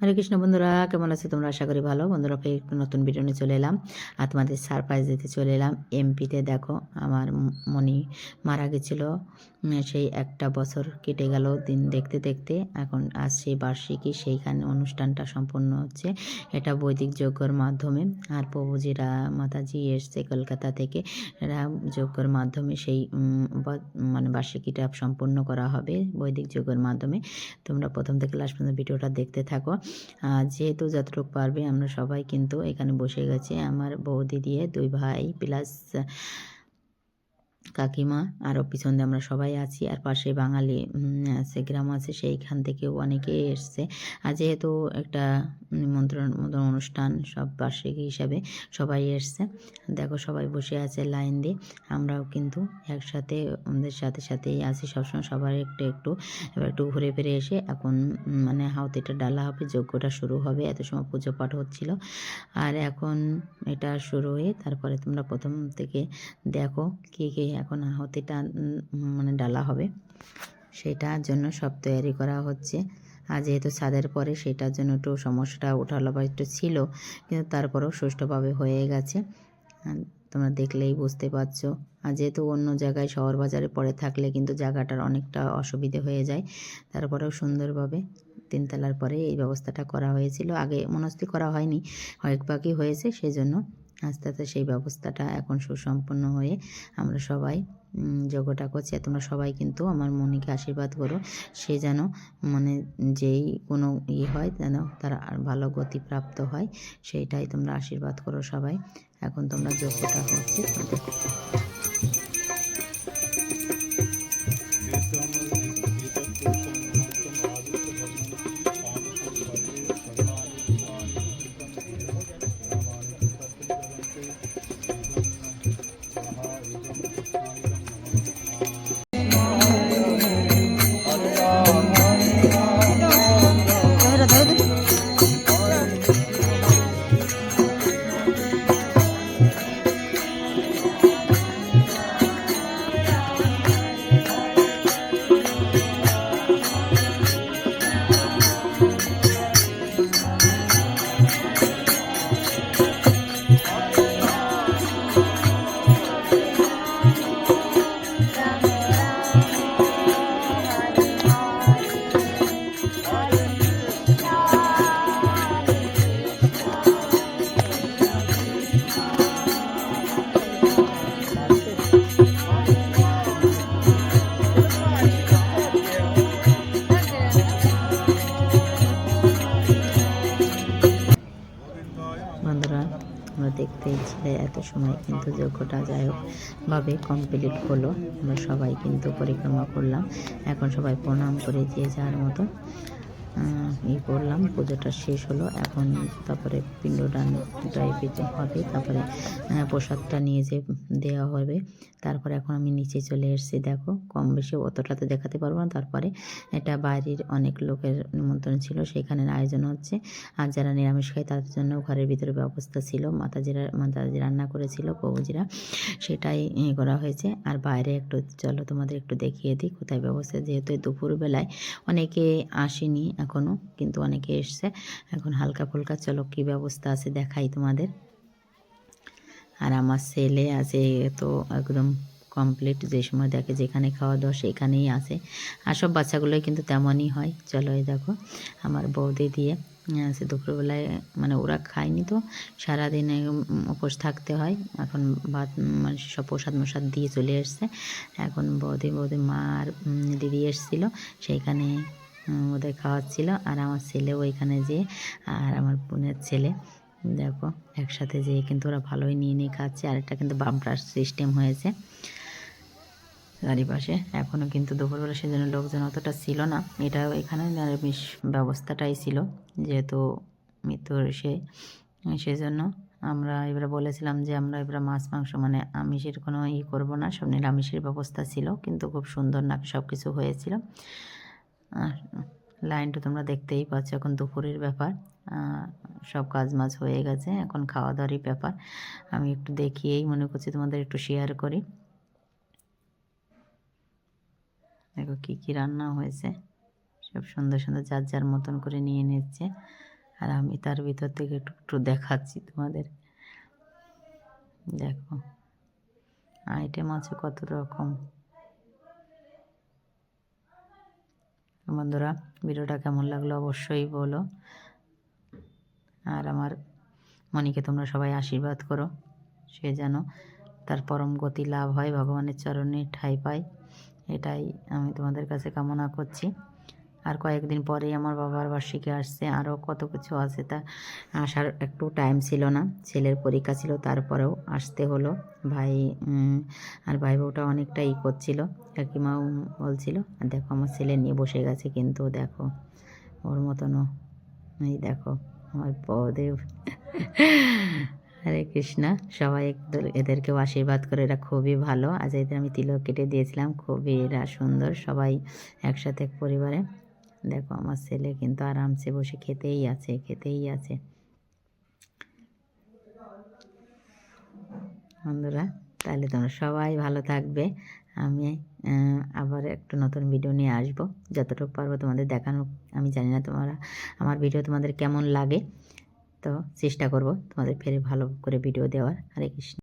হরে কৃষ্ণ বন্ধুরা, কেমন আছে তোমরা? আশা করি ভালো। বন্ধুরা, ফের একটু নতুন ভিডিও নিয়ে চলে এলাম। আর তোমাদের সারপ্রাইজ দিতে চলে এলাম। এমপিতে দেখো, আমার মনি মারা গেছিল। সেই একটা বছর কেটে গেল দিন দেখতে দেখতে। এখন আজ সেই বার্ষিকী, সেইখানে অনুষ্ঠানটা সম্পন্ন হচ্ছে। এটা বৈদিক যজ্ঞর মাধ্যমে। আর প্রভুজিরা, মাতাজি এসছে কলকাতা থেকে। যজ্ঞর মাধ্যমে সেই মানে বার্ষিকীটা সম্পন্ন করা হবে বৈদিক যজ্ঞের মাধ্যমে। তোমরা প্রথম থেকে লাস্ট পর্যন্ত ভিডিওটা দেখতে থাকো। যেহেতু যতটুকু পারবে আমরা সবাই কিন্তু এখানে বসে গেছে। আমার বৌদি দিয়ে দুই ভাই প্লাস কাকিমা আরও পিছন দিয়ে আমরা সবাই আছি, আর পাশে বাঙালি আছে, গ্রাম আছে, সেইখান থেকেও অনেকেই এসছে। আর যেহেতু একটা নিমন্ত্রণ, মতন অনুষ্ঠান সব বার্ষিকী হিসাবে সবাই এসছে। দেখো সবাই বসে আছে লাইন দিয়ে। আমরাও কিন্তু একসাথে ওদের সাথে সাথেই আছি। সবসময় সবার একটু একটু, এবার একটু ঘুরে ফিরে এসে এখন মানে হাউতিটা ডালা হবে, যজ্ঞটা শুরু হবে, এত সময় পুজো পাঠ হচ্ছিল। আর এখন এটা শুরু হয়ে তারপরে তোমরা প্রথম থেকে দেখো কে কে এখন আহতিটা মানে ডালা হবে। সেটার জন্য সব তৈরি করা হচ্ছে। আর যেহেতু ছাদের পরে, সেটার জন্য একটু সমস্যাটা ওঠালো বা একটু ছিল, কিন্তু তারপরেও সুষ্ঠুভাবে হয়ে গেছে। তোমরা দেখলেই বুঝতে পারছ। আর যেহেতু অন্য জায়গায় শহর বাজারে পড়ে থাকলে কিন্তু জায়গাটার অনেকটা অসুবিধে হয়ে যায়। তারপরেও সুন্দরভাবে তিনতলার পরে এই ব্যবস্থাটা করা হয়েছিল। আগে মনস্থি করা হয়নি, কয়েক বাকি হয়েছে সেই জন্য আস্তে আস্তে সেই ব্যবস্থাটা এখন সুসম্পন্ন হয়ে আমরা সবাই যোগটা করছি। তোমরা সবাই কিন্তু আমার মনিকে আশীর্বাদ করো। সে যেন মানে যেই কোনো ইয়ে হয়, যেন তার ভালো গতি প্রাপ্ত হয়, সেইটাই তোমরা আশীর্বাদ করো সবাই। এখন তোমরা যোগ্যটা হচ্ছে তোমরা ইচ্ছে, এত সময় কিন্তু যোগ্যটা যাই হোকভাবে কমপ্লিট হলো। আমরা সবাই কিন্তু পরিক্রমা করলাম। এখন সবাই প্রণাম করে দিয়ে যাওয়ার মতো ই করলাম, পুজোটা শেষ হলো। এখন তারপরে পিণ্ডদান টাইপের হবে, তারপরে প্রসাদটা নিয়ে যে দেওয়া হবে, তারপরে এখন আমি নিচে চলে এসেছি। দেখো, কম বেশি অতটা তো দেখাতে পারব না। তারপরে এটা বাইরের অনেক লোকের নিমন্ত্রণ ছিল, সেখানে আয়োজন হচ্ছে। আর যারা নিরামিষ খায়, তাদের জন্য ঘরের ভিতরে ব্যবস্থা ছিল। মাতাজিরা, মাতাজি রান্না করেছিল প্রভুজিরা সেটাই করা হয়েছে। আর বাইরে একটু, চলো তোমাদের একটু দেখিয়ে দিই কোথায় ব্যবস্থা। যেহেতু দুপুরবেলায় অনেকে আসেনি এখনও কিন্তু অনেকে এসছে। এখন হালকা ফুলকা, চলো কী ব্যবস্থা আছে দেখাই তোমাদের। আর আমার ছেলে আছে, তো একদম কমপ্লিট যে সময় দেখে যেখানে খাওয়া দাওয়া সেখানেই আসে আর সব বাচ্চাগুলোই কিন্তু তেমনই হয়। চলো এই দেখো, আমার বৌদি দিয়ে সে দুপুরবেলায় মানে ওরা খায়নি তো, সারাদিন উপোস থাকতে হয়। এখন ভাত মানে সব প্রসাদ মশাদ দিয়ে চলে এসছে। এখন বৌদি বৌদি মা আর দিদি এসছিল, সেইখানে ওদের খাওয়াচ্ছিল। আর আমার ছেলেও ওইখানে যেয়ে, আর আমার বোনের ছেলে, দেখো, একসাথে যেয়ে কিন্তু ওরা ভালোই নিয়ে নিয়ে খাচ্ছে। আর একটা কিন্তু বাম্পার সিস্টেম হয়েছে। চারিপাশে এখনও কিন্তু দুপুরবেলা সেজন্য লোকজন অতটা ছিল না। এটা এখানে নিরামিষ ব্যবস্থাটাই ছিল, যেহেতু মৃত্যুর সে, সেজন্য আমরা এবারে বলেছিলাম যে আমরা এবারে মাছ, মাংস মানে আমিষের কোনো ই করব না। সব নিরামিষের ব্যবস্থা ছিল, কিন্তু খুব সুন্দর না সব কিছু হয়েছিল। লাইনটা তোমরা দেখতেই পাচ্ছ এখন দুপুরের ব্যাপার। সব কাজ মাছ হয়ে গেছে, এখন খাওয়া দাওয়ারই ব্যাপার। আমি একটু দেখিয়েই মনে করছি তোমাদের একটু শেয়ার করি। দেখো কী কী রান্না হয়েছে। সব সুন্দর সুন্দর যার যার মতন করে নিয়ে নিচ্ছে। আর আমি তার ভিতর থেকে একটু একটু দেখাচ্ছি তোমাদের। দেখো আইটেম আছে কত রকম। বন্ধুরা, ভিডিওটা কেমন লাগল অবশ্যই বলো। আর আমার মনিকে তোমরা সবাই আশীর্বাদ করো, সে যেন তার পরম গতি লাভ হয়, ভগবানের চরণে ঠাই পায়। এটাই আমি তোমাদের কাছে কামনা করছি। আর কয়েকদিন পরেই আমার বাবার বার্ষিকী আসছে, আরও কত কিছু আছে তা আসার একটু টাইম ছিল না। ছেলের পরীক্ষা ছিল, তারপরেও আসতে হলো। ভাই আর ভাই বউটা অনেকটা ই করছিল কাকিমাও বলছিল আর দেখো, আমার ছেলে নিয়ে বসে গেছে কিন্তু, দেখো, ওর মতনও এই দেখো, আমার বদেব হরে কৃষ্ণা, সবাই এদেরকেও আশীর্বাদ করে এরা খুবই ভালো। আজ এদের আমি তিলক কেটে দিয়েছিলাম, খুবই এরা সুন্দর, সবাই একসাথে এক পরিবারে। দেখো আমার ছেলে কিন্তু আরামসে বসে খেতেই আছে খেতেই আছে। বন্ধুরা, তাহলে তোমরা সবাই ভালো থাকবে। আমি আবার একটু নতুন ভিডিও নিয়ে আসব। যতটুকু পারব তোমাদের দেখানো। আমি জানি না তোমরা, আমার ভিডিও তোমাদের কেমন লাগে। তো চেষ্টা করব তোমাদের ফের ভালো করে ভিডিও দেওয়ার। হরে কৃষ্ণ।